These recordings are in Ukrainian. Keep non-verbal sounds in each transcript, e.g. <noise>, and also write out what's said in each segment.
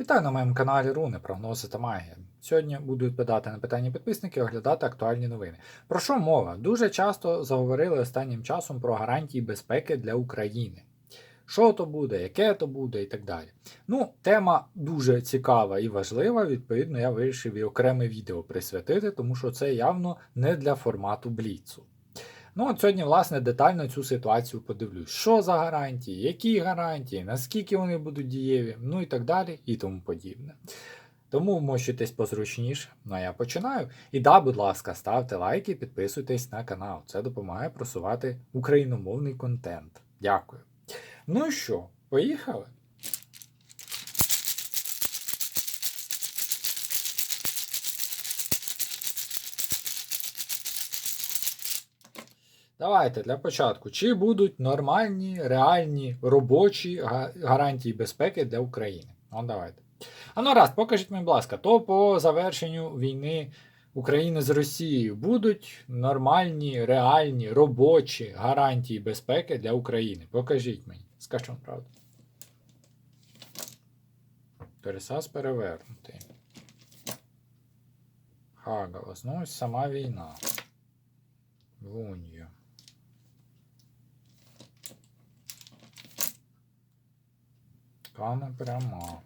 Вітаю на моєму каналі Руни, прогнози та магія. Сьогодні буду відповідати на питання підписників і оглядати актуальні новини. Про що мова? Дуже часто заговорили останнім часом про гарантії безпеки для України. Що то буде, яке то буде і так далі. Ну, тема дуже цікава і важлива. Відповідно, я вирішив і окреме відео присвятити, тому що це явно не для формату Бліцу. Ну, от сьогодні, власне, детально цю ситуацію подивлюсь. Що за гарантії, які гарантії, наскільки вони будуть дієві, ну і так далі, і тому подібне. Тому вмощуйтесь позручніше. Ну а я починаю. І да, будь ласка, ставте лайки, підписуйтесь на канал. Це допомагає просувати україномовний контент. Дякую. Ну що, поїхали? Давайте для початку. Чи будуть нормальні, реальні робочі гарантії безпеки для України? Ну, давайте. А ну раз, покажіть мені, будь ласка, то по завершенню війни України з Росією будуть нормальні, реальні, робочі гарантії безпеки для України. Покажіть мені. Скажіть вам правду. Пересаз перевернутий. Хагалас. Ну ось сама війна. Лунью. Кама пряма.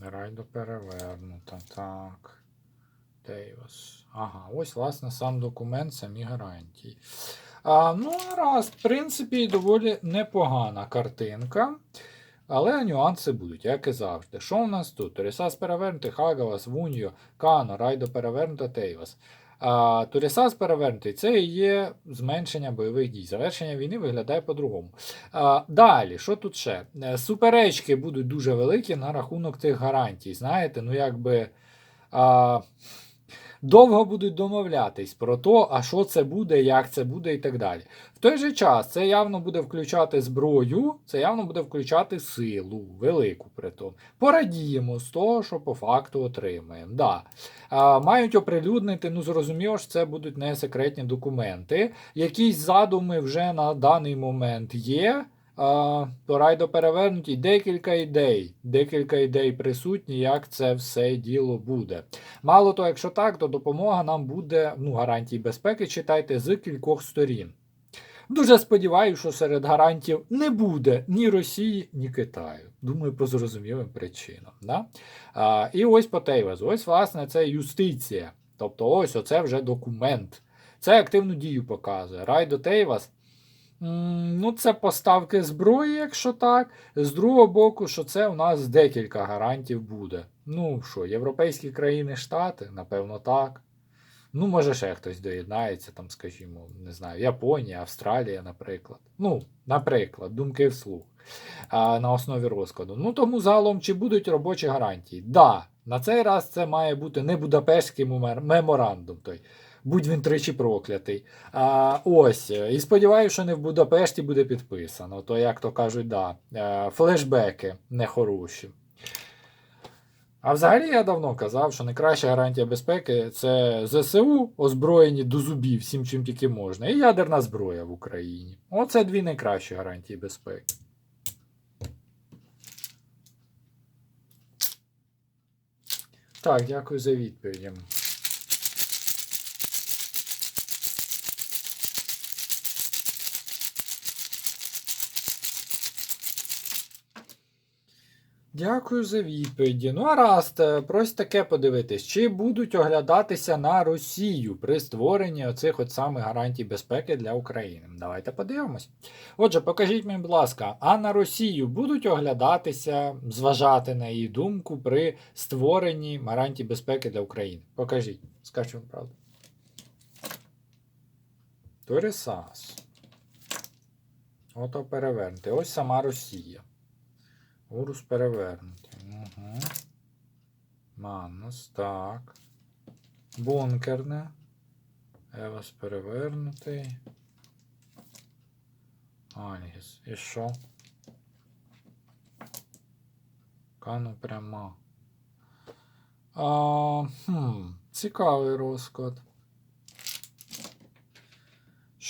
Райдо перевернута. Так. Дейвас. Ага, ось, власне, сам документ, самі гарантії. А, ну, раз, в принципі, доволі непогана картинка. Але нюанси будуть, як і завжди. Що у нас тут? Ресас перевернутий, Хагалас, Вуньо, Кано, Райдо перевернута, Тейвас. А, Турісас перевернутий це і є зменшення бойових дій. Завершення війни виглядає по-другому. Далі, що тут ще? Е, Суперечки будуть дуже великі на рахунок тих гарантій. Знаєте, ну якби. А, Довго будуть домовлятись про то, а що це буде, як це буде і так далі. В той же час це явно буде включати зброю, це явно буде включати силу, велику при тому. Порадіємо з того, що по факту отримаємо. Да. А, мають оприлюднити, ну зрозуміло, що це будуть не секретні документи. Якісь задуми вже на даний момент є. Райдо перевернуті декілька ідей. Декілька ідей присутні, як це все діло буде. Мало того, якщо так, то допомога нам буде, ну, гарантії безпеки, читайте, з кількох сторін. Дуже сподіваюся, що серед гарантів не буде ні Росії, ні Китаю. Думаю, по зрозумілим причинам. Да? А, і ось по Тейвазу. Ось, власне, це юстиція. Тобто, ось оце вже документ. Це активну дію показує. Райдо Тейвас. Ну, це поставки зброї, якщо так. З другого боку, що це у нас декілька гарантів буде. Ну що, європейські країни, Штати, напевно, так. Ну, може, ще хтось доєднається, там, скажімо, не знаю, Японія, Австралія, наприклад. Ну, наприклад, думки вслух а, на основі розкладу. Ну, тому загалом, чи будуть робочі гарантії? Да, на цей раз це має бути не Будапештський меморандум. той. Будь він тричі проклятий. А, ось. І сподіваюся, що не в Будапешті буде підписано. То, як то кажуть, да, е, флешбеки нехороші. А взагалі я давно казав, що найкраща гарантія безпеки це ЗСУ, озброєні до зубів всім, чим тільки можна, і ядерна зброя в Україні. Оце дві найкращі гарантії безпеки. Так, дякую за відповіді. Дякую за відповіді. Ну, а раз, просто таке подивитись, чи будуть оглядатися на Росію при створенні оцих от самих гарантій безпеки для України. Давайте подивимось. Отже, покажіть мені, будь ласка, а на Росію будуть оглядатися, зважати на її думку при створенні гарантій безпеки для України. Покажіть, скажіть вам правду. Торісас. Ото перевернути. Ось сама Росія. Урус перевернутий. Угу. Маннус, так. Бункерне. Евас перевернутий. Альгіс. І що? Кану пряма. А, хм, цікавий розклад.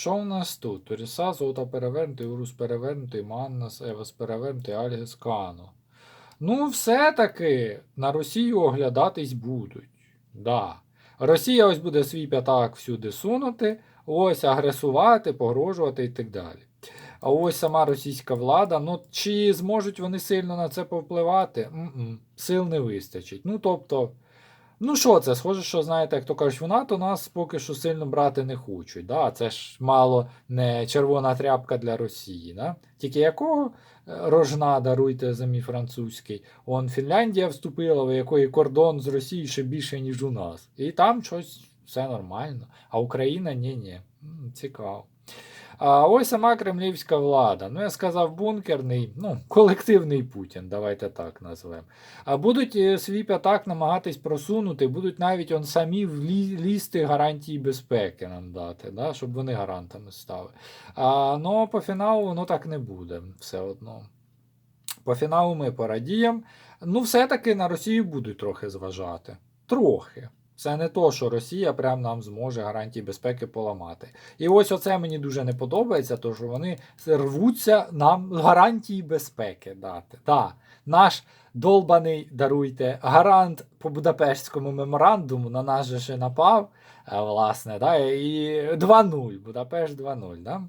Що у нас тут? Туріса, золота перевернутий, урус перевернутий, Маннас, Евас перевернутий, Альгіс, Кано. Ну, все-таки на Росію оглядатись будуть. Да. Росія ось буде свій п'ятак всюди сунути, ось агресувати, погрожувати і так далі. А ось сама російська влада, ну чи зможуть вони сильно на це повпливати? М-м, сил не вистачить. Ну тобто, ну що це? Схоже, що знаєте, як то кажуть, в НАТО нас поки що сильно брати не хочуть. Да? Це ж мало не червона тряпка для Росії. Да? Тільки якого е, рожна даруйте за французький? Он Фінляндія вступила, в якої кордон з Росією ще більше, ніж у нас. І там щось все нормально. А Україна ні-ні. Цікаво. А ось сама кремлівська влада. Ну, я сказав, бункерний, ну, колективний Путін, давайте так назвемо. А будуть е, свій п'ятак намагатись просунути, будуть навіть он самі влі- лізти гарантії безпеки нам дати, да, щоб вони гарантами стали. А, ну, по фіналу воно так не буде все одно. По фіналу ми порадіємо. Ну, все-таки на Росію будуть трохи зважати. Трохи. Це не то, що Росія прям нам зможе гарантії безпеки поламати. І ось оце мені дуже не подобається, то що вони рвуться нам гарантії безпеки дати. Да, наш долбаний, даруйте, гарант по Будапештському меморандуму на нас же ще напав, е, власне, да, і 2-0, Будапешт 2-0. Да?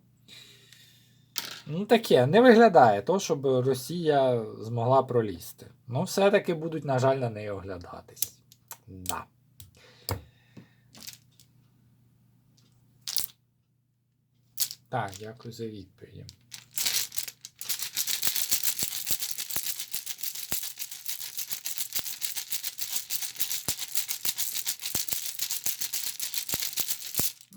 Ну, таке, не виглядає то, щоб Росія змогла пролізти. Ну, все-таки будуть, на жаль, на неї оглядатись. Да. Так, дякую за відповіді.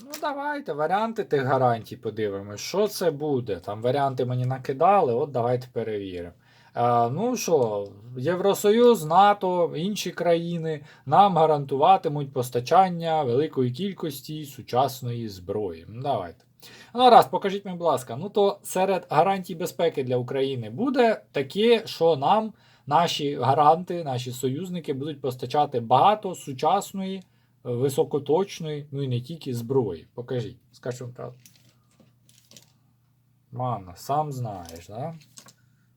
Ну, давайте варіанти тих гарантій подивимось. Що це буде? Там варіанти мені накидали, от давайте перевіримо. Е, ну що, Євросоюз, НАТО, інші країни нам гарантуватимуть постачання великої кількості сучасної зброї. Ну, Давайте. Ну, раз, покажіть мені, будь ласка. Ну то серед гарантій безпеки для України буде таке, що нам наші гаранти, наші союзники будуть постачати багато сучасної, е, високоточної, ну і не тільки зброї. Покажіть, скажу вам правду. Манна, сам знаєш, да?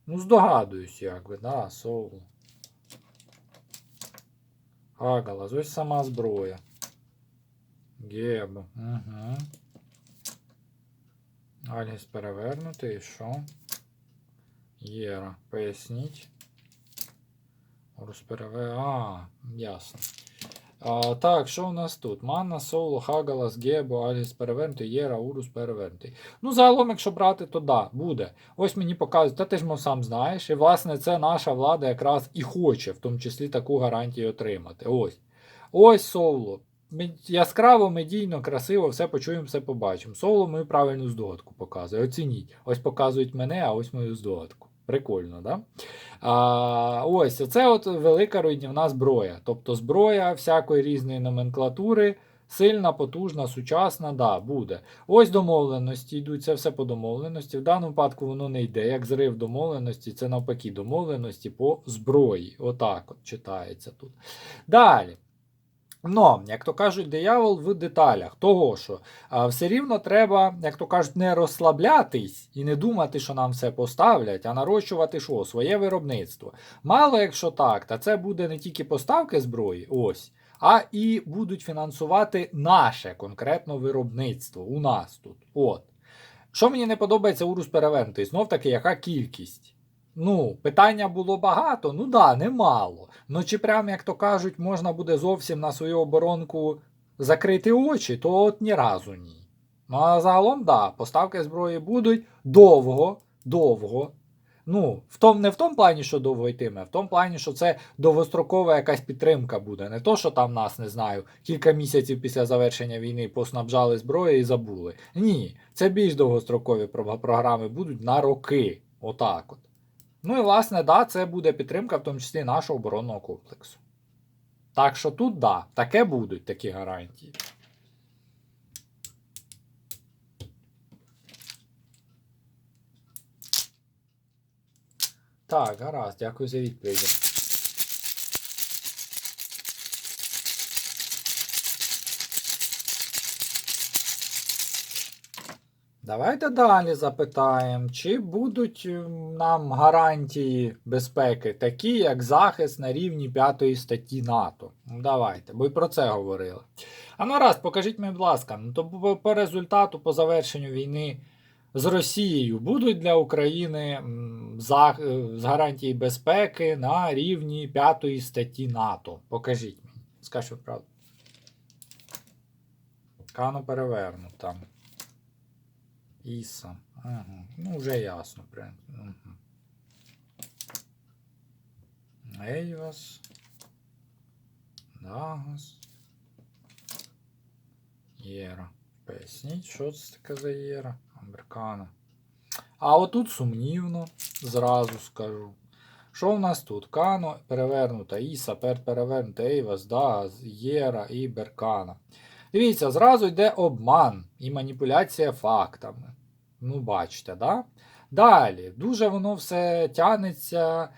Ну, здогадуюсь, як би, да, Соул. Агалас, ось сама зброя. Геб. Угу. Альгіс перевернути і що? Єра. Поясніть. Урус. А, ясно. А, так, що у нас тут? Манна, Соул, Хагалас, Гебо, Альгіс перевернутий, Єра, Урус перевернутий. Ну, загалом, якщо брати, то да, буде. Ось мені показують, та ти ж мов сам знаєш. І, власне, це наша влада якраз і хоче, в тому числі таку гарантію отримати. Ось. Ось Соуло. Яскраво, медійно, красиво, все почуємо, все побачимо. Соло мою правильну здогадку показує. Оцініть. Ось показують мене, а ось мою здогадку. Прикольно, да? А, ось це от велика руйнівна зброя. Тобто зброя всякої різної номенклатури, сильна, потужна, сучасна, да, буде. Ось домовленості йдуть, це все по домовленості. В даному випадку воно не йде. Як зрив домовленості, це навпаки домовленості по зброї. Отак от читається тут. Далі. Но, як то кажуть, диявол в деталях. Того, що а, все рівно треба, як то кажуть, не розслаблятись і не думати, що нам все поставлять, а нарощувати що? Своє виробництво. Мало якщо так, та це буде не тільки поставки зброї, ось, а і будуть фінансувати наше конкретно виробництво у нас тут. От. Що мені не подобається Урус перевернутий? Знов таки, яка кількість? Ну, питання було багато, ну да, немало. Ну чи прям, як то кажуть, можна буде зовсім на свою оборонку закрити очі, то от ні разу ні. Ну а загалом, да, поставки зброї будуть довго, довго. Ну, в том, не в тому плані, що довго йтиме, а в тому плані, що це довгострокова якась підтримка буде. Не то, що там нас, не знаю, кілька місяців після завершення війни поснабжали зброєю і забули. Ні, це більш довгострокові програми будуть на роки. Отак от. Ну і власне, да, це буде підтримка, в тому числі нашого оборонного комплексу. Так що тут, да, таке будуть такі гарантії. Так, гаразд, дякую за відповіді. Давайте далі запитаємо, чи будуть ем, нам гарантії безпеки, такі як захист на рівні 5 статті НАТО. Ну, давайте, бо й про це говорили. А ну раз, покажіть мені, будь ласка, ну то по, результату, по завершенню війни з Росією будуть для України м, за, е, з гарантії безпеки на рівні 5 статті НАТО. Покажіть мені. Скажіть правду. Кано переверну там. Іса. Ага. Ну, вже ясно, принципі. Угу. Ейвас. Дагас. Єра. Поясніть, що це таке за Єра? Американа. А отут сумнівно, зразу скажу. Що в нас тут? Кано перевернута, Іса, пер перевернута, Ейвас, Дагас, Єра і Беркана. Дивіться, зразу йде обман і маніпуляція фактами. Ну, бачите, да? Далі, дуже воно все тянеться,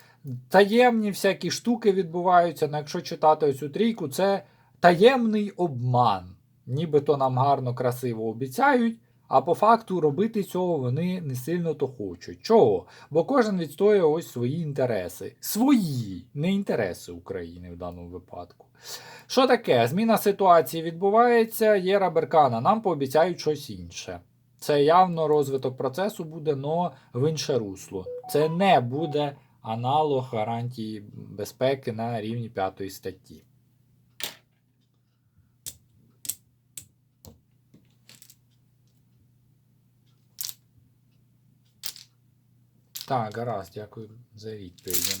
таємні всякі штуки відбуваються. Ну, якщо читати оцю трійку, це таємний обман. Нібито нам гарно, красиво обіцяють, а по факту робити цього вони не сильно то хочуть. Чого? Бо кожен відстоює ось свої інтереси. Свої, не інтереси України в даному випадку. Що таке? Зміна ситуації відбувається, Єра Беркана, нам пообіцяють щось інше. Це явно розвиток процесу буде, но в інше русло. Це не буде аналог гарантії безпеки на рівні 5 статті. Так, гаразд, дякую за відповідь.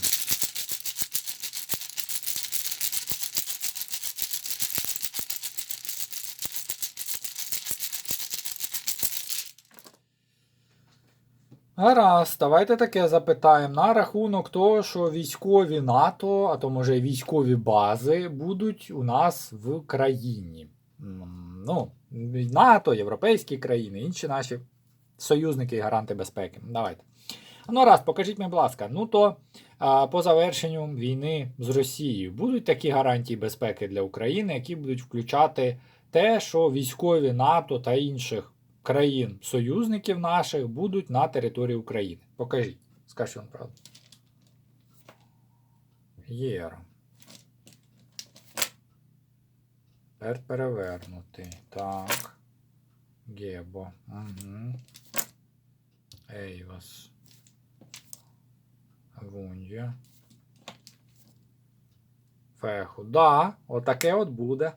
Гаразд, давайте таке запитаємо. На рахунок того, що військові НАТО, а то може й військові бази будуть у нас в країні. Ну, НАТО, європейські країни, інші наші союзники і гаранти безпеки. Давайте. Ну, раз, покажіть мені, будь ласка. Ну то а, по завершенню війни з Росією будуть такі гарантії безпеки для України, які будуть включати те, що військові НАТО та інших країн-союзників наших будуть на території України. Покажіть. Скажіть вам правду. Єра. Тепер перевернути. Так. Гебо. Угу. Ейвас. Вундія. Феху. Да, отаке от буде.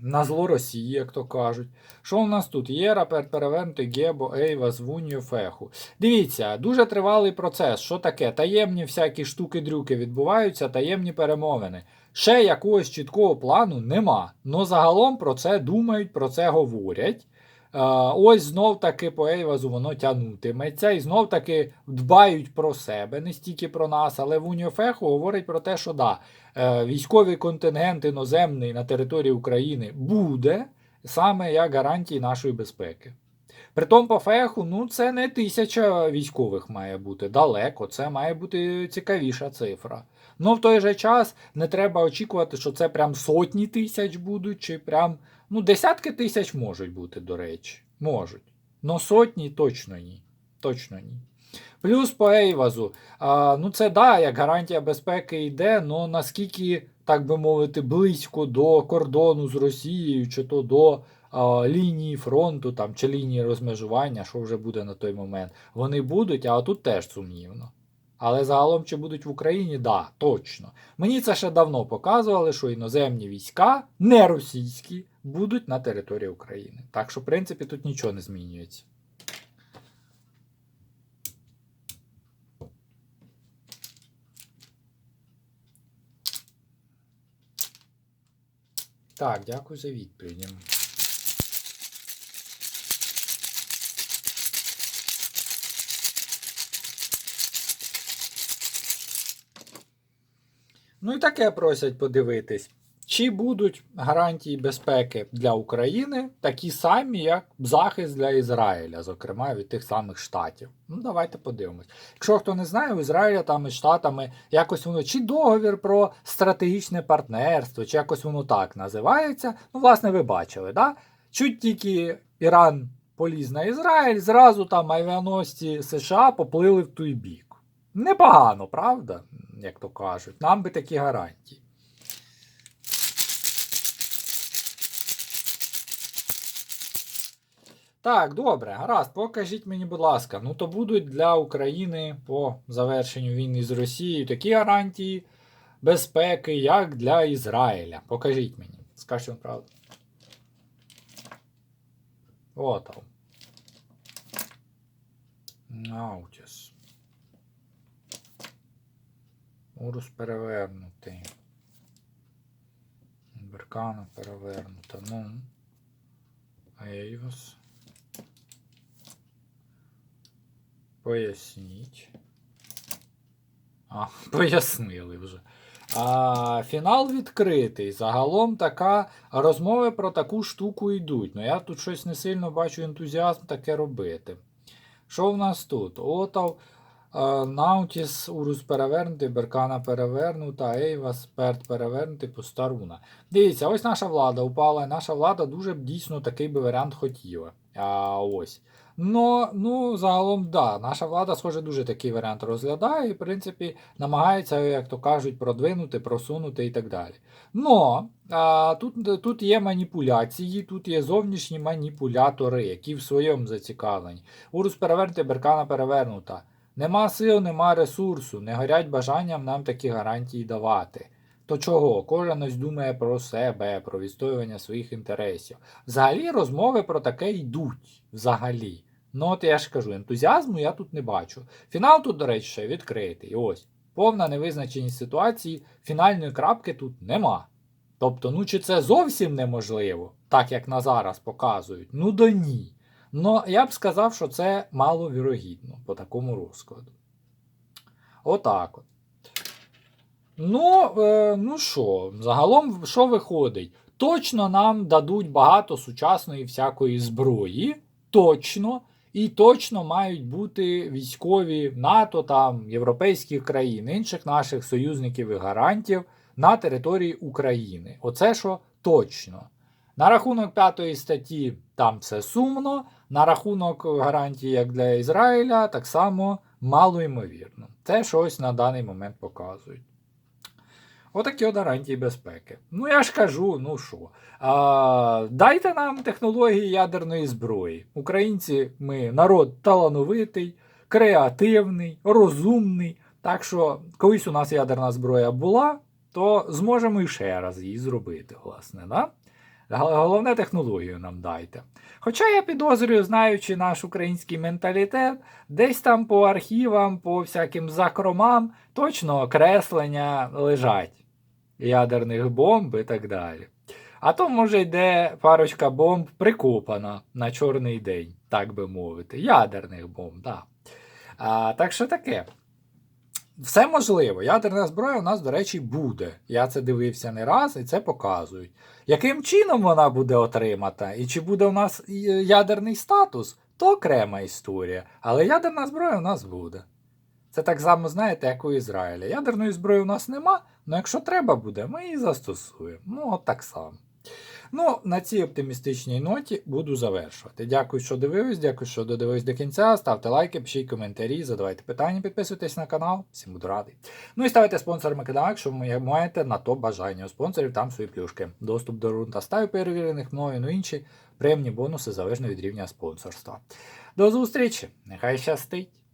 На зло Росії, як то кажуть. Що у нас тут? Є рапер перевернути Гебо, Ейва, Звунью, Феху. Дивіться, дуже тривалий процес. Що таке? Таємні всякі штуки-дрюки відбуваються, таємні перемовини. Ще якогось чіткого плану нема. Но загалом про це думають, про це говорять. Ось знов таки по Ейвазу воно тягнутиметься, і знов таки дбають про себе, не стільки про нас, але в Уніофеху говорить про те, що да, е, військовий контингент іноземний на території України буде саме як гарантії нашої безпеки. Притом по феху, ну це не тисяча військових має бути далеко, це має бути цікавіша цифра. Ну в той же час не треба очікувати, що це прям сотні тисяч будуть, чи прям ну десятки тисяч можуть бути, до речі. Можуть. Но сотні точно ні. Точно ні. Плюс по Ейвазу. А, ну це да, як гарантія безпеки йде, але наскільки, так би мовити, близько до кордону з Росією, чи то до а, лінії фронту там, чи лінії розмежування, що вже буде на той момент, вони будуть, а тут теж сумнівно. Але загалом, чи будуть в Україні, да, точно. Мені це ще давно показували, що іноземні війська, не російські, будуть на території України. Так що, в принципі, тут нічого не змінюється. Так, дякую за відповідь. Ну і таке просять подивитись. Чи будуть гарантії безпеки для України такі самі, як захист для Ізраїля, зокрема від тих самих штатів? Ну, давайте подивимось. Якщо хто не знає, у Ізраїля там із Штатами якось воно чи договір про стратегічне партнерство, чи якось воно так називається. Ну, власне, ви бачили, да? Чуть тільки Іран поліз на Ізраїль, зразу там авіаносці США поплили в той бік. Непогано, правда? Як то кажуть. Нам би такі гарантії. Так, добре, гаразд, покажіть мені, будь ласка. Ну то будуть для України по завершенню війни з Росією такі гарантії безпеки, як для Ізраїля. Покажіть мені. Скажіть вам правду. О, там. Наутіс. Урус перевернутий. Беркана перевернута. Ну. Ейвос. Поясніть. А, <laughs> пояснили вже. А, фінал відкритий. Загалом така розмови про таку штуку йдуть. Ну я тут щось не сильно бачу ентузіазм таке робити. Що в нас тут? Отав, Наутіс, Урус перевернутий, Беркана перевернута, Ейвас, Перт перевернутий, Постаруна. Дивіться, ось наша влада упала, наша влада дуже б дійсно такий би варіант хотіла. А, ось. Ну, ну, загалом, да, наша влада, схоже, дуже такий варіант розглядає і, в принципі, намагається, як то кажуть, продвинути, просунути і так далі. Но а, тут, тут є маніпуляції, тут є зовнішні маніпулятори, які в своєму зацікавлені. Урус перевернути, беркана перевернута. Нема сил, нема ресурсу, не горять бажанням нам такі гарантії давати. То чого? Кожен ось думає про себе, про відстоювання своїх інтересів. Взагалі розмови про таке йдуть. Взагалі. Ну, от я ж кажу, ентузіазму я тут не бачу. Фінал тут, до речі, ще відкритий. Ось. Повна невизначеність ситуації, фінальної крапки тут нема. Тобто, ну чи це зовсім неможливо, так як на зараз показують? Ну да ні. Ну, я б сказав, що це маловірогідно по такому розкладу. Отак от. Ну, е, ну що, загалом, що виходить? Точно нам дадуть багато сучасної всякої зброї. Точно. І точно мають бути військові НАТО, там, європейських країн, інших наших союзників і гарантів на території України. Оце що точно. На рахунок п'ятої статті там все сумно. На рахунок гарантії, як для Ізраїля, так само мало ймовірно. Це щось на даний момент показують. Отакі от гарантії безпеки. Ну, я ж кажу, ну що. А, Дайте нам технології ядерної зброї. Українці, ми народ талановитий, креативний, розумний. Так що, колись у нас ядерна зброя була, то зможемо і ще раз її зробити, власне. Да? Головне технологію нам дайте. Хоча я підозрюю, знаючи наш український менталітет, десь там по архівам, по всяким закромам точно окреслення лежать ядерних бомб і так далі. А то, може, йде парочка бомб прикопана на чорний день, так би мовити. Ядерних бомб, так. А, Так що таке. Все можливо. Ядерна зброя у нас, до речі, буде. Я це дивився не раз і це показують. Яким чином вона буде отримата? І чи буде у нас ядерний статус, то окрема історія. Але ядерна зброя у нас буде. Це так само, знаєте, як у Ізраїлі. Ядерної зброї у нас нема, але якщо треба буде, ми її застосуємо. Ну, от так само. Ну, на цій оптимістичній ноті буду завершувати. Дякую, що дивились, дякую, що додивились до кінця. Ставте лайки, пишіть коментарі, задавайте питання, підписуйтесь на канал. Всім буду радий. Ну і ставайте спонсорами каналу, якщо ви маєте на то бажання. У спонсорів там свої плюшки. Доступ до рун та ставів перевірених мною, ну інші приємні бонуси залежно від рівня спонсорства. До зустрічі! Нехай щастить!